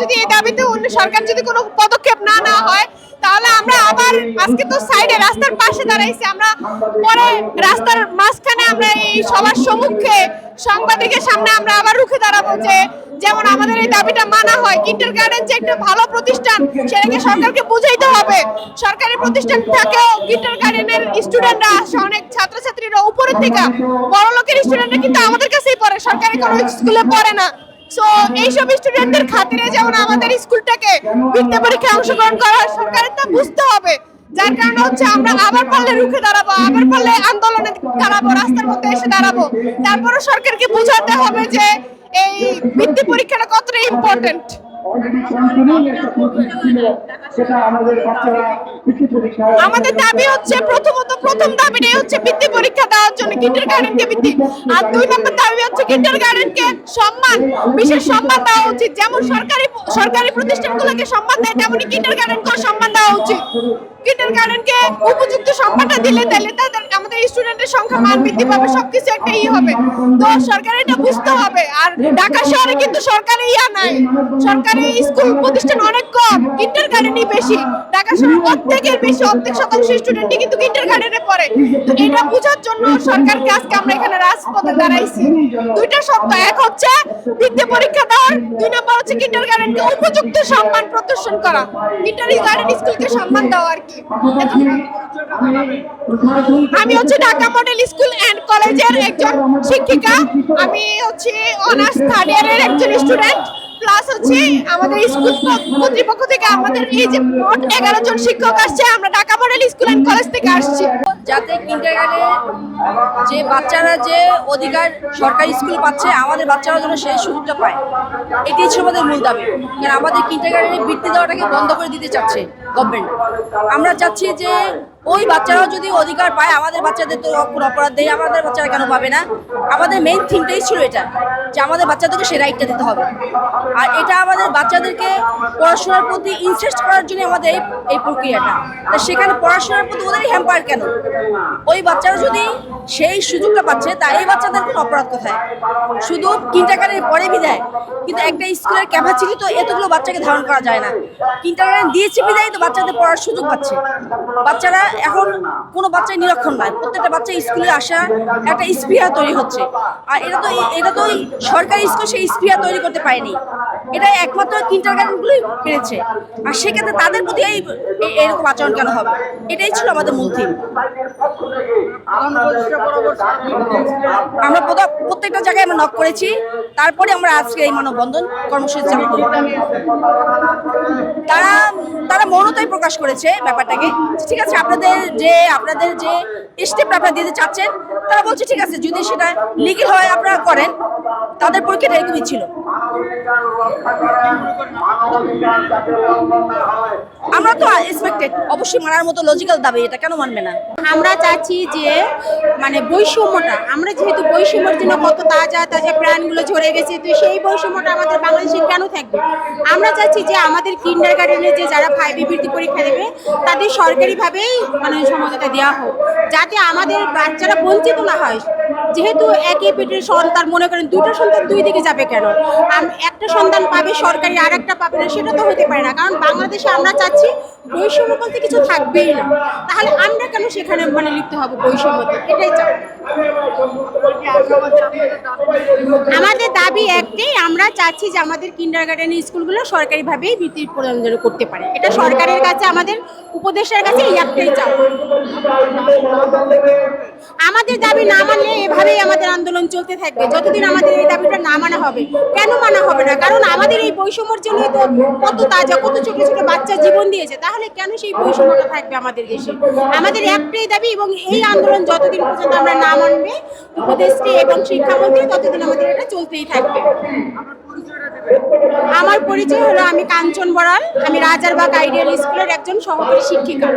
যদি এই দাবিতে অন্য সরকার যদি কোনো পদক্ষেপ না নেওয়া হয়, তাহলে আমরা আবার আজকে তো সাইডে রাস্তার পাশে দাঁড়াইছি। আমরা পরে রাস্তার মাঝখানে আমরা এই সবার সম্মুখে সাংবাদিকের সামনে আমরা আবার রুখে দাঁড়াবো যে যেমন আমাদের এই দাবিটা মানা হয়, কিন্ডার গার্ডেন যে একটা ভালো প্রতিষ্ঠান, সেটাকে সরকারকে বুঝাইতে হবে। সরকারি প্রতিষ্ঠান থাকেও কিন্ডার গার্ডেনের স্টুডেন্টরা অনেক ছাত্রছাত্রীরা উপরের থেকে। বড় লোকের স্টুডেন্টরা কিন্তু আমাদের কাছেই পড়ে, সরকারি কোনো স্কুলে পড়ে না। সো এইসব স্টুডেন্টদের খাতিরে যেমন আমাদের স্কুলটাকে বৃত্তি পরীক্ষায় অংশগ্রহণ করা সরকারের তা বুঝতে হবে, যার কারণে হচ্ছে আমরা আবার পারলে রুখে দাঁড়াবো, আবার পারলে আন্দোলনে দাঁড়াবো, রাস্তার মধ্যে এসে দাঁড়াবো। তারপরে সরকারকে বোঝাতে হবে যে এই বৃত্তি পরীক্ষাটা কতটা ইম্পর্টেন্ট অলরেডি কন্টিনিউ একটা প্রসেস ছিল সেটা আমাদের বাচ্চারা বৃত্তি পরীক্ষায় আমাদের দাবি হচ্ছে প্রথমত প্রথম দাবিটাই হচ্ছে বৃত্তি পরীক্ষা দেওয়ার জন্য কিন্ডার গার্ডেনকে বৃত্তি। আর দুই নম্বর দাবি হচ্ছে কিন্ডার গার্ডেনকে সম্মান বিশেষ সম্মান দেওয়া উচিত। যেমন সরকারি সরকারি প্রতিষ্ঠানগুলোকে সম্মান দেয় তেমনি কিন্ডার গার্ডেনকেও সম্মান দেওয়া উচিত। কিন্ডার কারণকে উপযুক্ত সম্মানটা দিলে তাহলে তাদের, আমাদের স্টুডেন্টের সংখ্যা মান বৃদ্ধি পাবে, সবকিছু একটা ই হবে। তো সরকার এটা বুঝতে হবে। আর ঢাকা শহরে কিন্তু সরকারি ইয়া নাই। সরকারি স্কুল প্রতিষ্ঠান অনেক কম। কিন্ডার গার্ডেনই বেশি ঢাকা শহরে প্রত্যেকের বেশি, অর্ধেক শতাংশ স্টুডেন্টই কিন্তু কিন্ডার পড়ে। তো এটা বোঝার জন্য সরকারকে আজকে আমরা এখানে রাজপথে দাঁড়াইছি। দুইটা শব্দ এক হচ্ছে বৃত্তি পরীক্ষা দেওয়ার, দুই নম্বর হচ্ছে কিন্ডার উপযুক্ত সম্মান প্রদর্শন করা। কিন্ডার স্কুলকে সম্মান দেওয়া আর কি। আমি হচ্ছে ঢাকা মডেল স্কুল এন্ড কলেজের একজন শিক্ষিকা। আমি হচ্ছে অনার্স থার্ড ইয়ারের একজন স্টুডেন্ট প্লাস হচ্ছে আমাদের স্কুল কর্তৃপক্ষ থেকে আমাদের এই যে মোট এগারো জন শিক্ষক আসছে, আমরা Dhaka model school and college থেকে আসছি। যাতে কিন্ডারগার্ডেনে যে বাচ্চারা যে অধিকার সরকারি স্কুল পাচ্ছে, আমাদের বাচ্চারা যেন সেই সুযোগটা পায়। এটাই ছিল আমাদের মূল দাবি। কারণ আমাদের কিন্ডারগার্ডেনে বৃত্তি দেওয়াটাকে বন্ধ করে দিতে চাচ্ছে গভর্নমেন্ট আমরা চাচ্ছি যে ওই বাচ্চারাও যদি অধিকার পায়, আমাদের বাচ্চাদের তো কোনো অপরাধ দেয় আমাদের বাচ্চারা কেন পাবে না? আমাদের মেইন থিমটাই ছিল এটা, যে আমাদের বাচ্চাদেরকে সেই রাইটটা দিতে হবে। আর এটা আমাদের বাচ্চাদেরকে পড়াশোনার প্রতি ইন্টারেস্ট করার জন্য আমাদের এই প্রক্রিয়াটা। তা সেখানে পড়াশোনার প্রতি ওদেরই হ্যাম্পার কেন? ওই বাচ্চারা যদি সেই সুযোগটা পাচ্ছে, তা এই বাচ্চাদের কোনো অপরাধ কোথায়? শুধু কিন্টারগার্ডেন পরে বিদায়, কিন্তু একটা স্কুলের ক্যাপাসিটি তো এতগুলো বাচ্চাকে ধারণ করা যায় না। কিন্টারগার্ডেন দিয়েছে বিদায়, তো বাচ্চাদের পড়ার সুযোগ পাচ্ছে। বাচ্চারা এখন কোনো বাচ্চাই নিরক্ষণ নয় প্রত্যেকটা বাচ্চা স্কুলে আসা একটা স্পৃহা তৈরি হচ্ছে। আর এটা তো এটা তো সরকারি স্কুল সেই স্পৃহা তৈরি করতে পারেনি। এটা একমাত্র কিন্টারগার্ডেনগুলোই পেরেছে। আর সেক্ষেত্রে তাদের প্রতি এই এরকম আচরণ কেন হবে? এটাই ছিল আমাদের মূল থিম। আমরা প্রত্যেকটা জায়গায় আমরা নক করেছি। তারপরে আমরা আজকে এই মানববন্ধন কর্মসূচি চালু করি প্রকাশ করেছে ব্যাপারটাকে। ঠিক আছে, আপনাদের যে আপনাদের যে স্টেপ আপনারা দিতে চাচ্ছেন, তারা বলছে, ঠিক আছে, যদি সেটা লিগেল হয়, আপনারা করেন। তাদের পরীক্ষাটা এরকমই ছিল। আমরা তো এক্সপেক্টেড অবশ্যই মানার মতো লজিক্যাল দাবি, এটা কেন মানবে না? আমরা চাচ্ছি যে মানে বৈষম্যটা, আমরা যেহেতু বৈষম্যের জন্য কত তাজা তাজা প্রাণগুলো ঝরে গেছে, তো সেই বৈষম্যটা আমাদের বাংলাদেশে কেন থাকবে? আমরা চাচ্ছি যে আমাদের কিন্ডার গার্ডেনে যে যারা ফাইভে বৃত্তি পরীক্ষা দেবে, তাদের সরকারিভাবেই মানে সমঝোতা দেওয়া হোক, যাতে আমাদের বাচ্চারা বঞ্চিত না হয়। যেহেতু একই পেটের সন্তান মনে করেন দুটো সন্তান দুই দিকে যাবে কেন? একটা সন্তান পাবে সরকারি আর একটা পাবে না, সেটা তো হতে পারে না। কারণ বাংলাদেশে আমরা চাচ্ছি বৈষম্য বলতে কিছু থাকবেই না। তাহলে আমরা কেন সেখানে মানে লিখতে হবে বৈষম্যতে এটাই চাই। আমাদের দাবি একটাই আমরা চাচ্ছি যে আমাদের কিন্ডার গার্ডেন স্কুলগুলো সরকারিভাবেই বৃত্তি প্রদান করতে পারে। এটা সরকারের কাছে, আমাদের উপদেশের কাছে একটাই চাপ আমাদের দাবি না মানলে এভাবেই আমাদের আন্দোলন চলতে থাকবে। যতদিন আমাদের এই দাবিটা না মানা হবে, কেন মানা হবে না? কারণ আমাদের এই বৈষম্যর জন্যই তো কত তাজা, কত ছোট ছোট বাচ্চা জীবন দিয়েছে, তাহলে কেন সেই বৈষম্যটা থাকবে আমাদের দেশে? আমাদের একটাই দাবি এবং এই আন্দোলন যতদিন পর্যন্ত আমরা না মানবে, উপদেষ্টা এবং শিক্ষামন্ত্রী ততদিন আমাদের এটা চলতেই থাকবে। আমার পরিচয় হলো আমি কাঞ্চন বড়াল, আমি রাজারবাগ আইডিয়াল স্কুলের একজন সহকারী শিক্ষিকা।